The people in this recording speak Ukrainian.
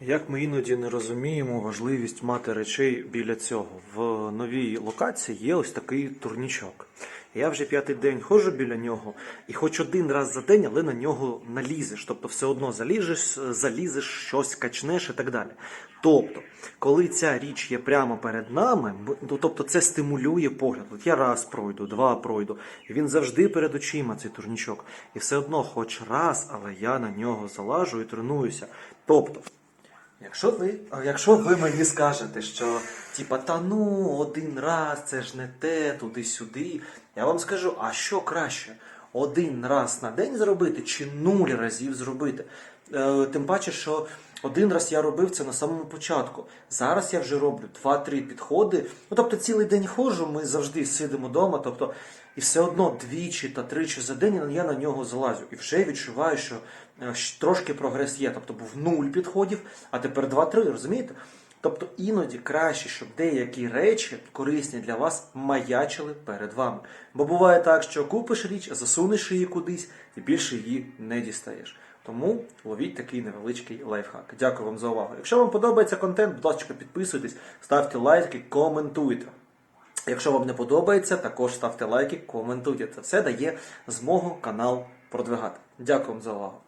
Як ми іноді не розуміємо важливість мати речей біля цього. В новій локації є ось такий турнічок. Я вже п'ятий день ходжу біля нього, і хоч один раз за день, але на нього налізеш. Тобто все одно залізеш, залізеш, щось качнеш і так далі. Тобто, коли ця річ є прямо перед нами, ну, тобто це стимулює погляд. От я раз пройду, два пройду. І він завжди перед очима, цей турнічок. І все одно, хоч раз, але я на нього залажу і тренуюся. Тобто, Якщо ви, якщо ви мені скажете, що типа та ну один раз це ж не те, туди-сюди, я вам скажу, а що краще? Один раз на день зробити чи нуль разів зробити? Е, тим паче, що один раз я робив це на самому початку. Зараз я вже роблю 2-3 підходи. Ну тобто цілий день ходжу, ми завжди сидимо вдома, тобто, і все одно двічі та тричі за день я на нього залазю. І вже відчуваю, що е, трошки прогрес є. Тобто був нуль підходів, а тепер 2-3, розумієте? Тобто іноді краще, щоб деякі речі корисні для вас маячили перед вами. Бо буває так, що купиш річ, засунеш її кудись і більше її не дістаєш. Тому ловіть такий невеличкий лайфхак. Дякую вам за увагу. Якщо вам подобається контент, будь ласка, підписуйтесь, ставте лайки, коментуйте. Якщо вам не подобається, також ставте лайки, коментуйте. Це все дає змогу канал продвигати. Дякую вам за увагу.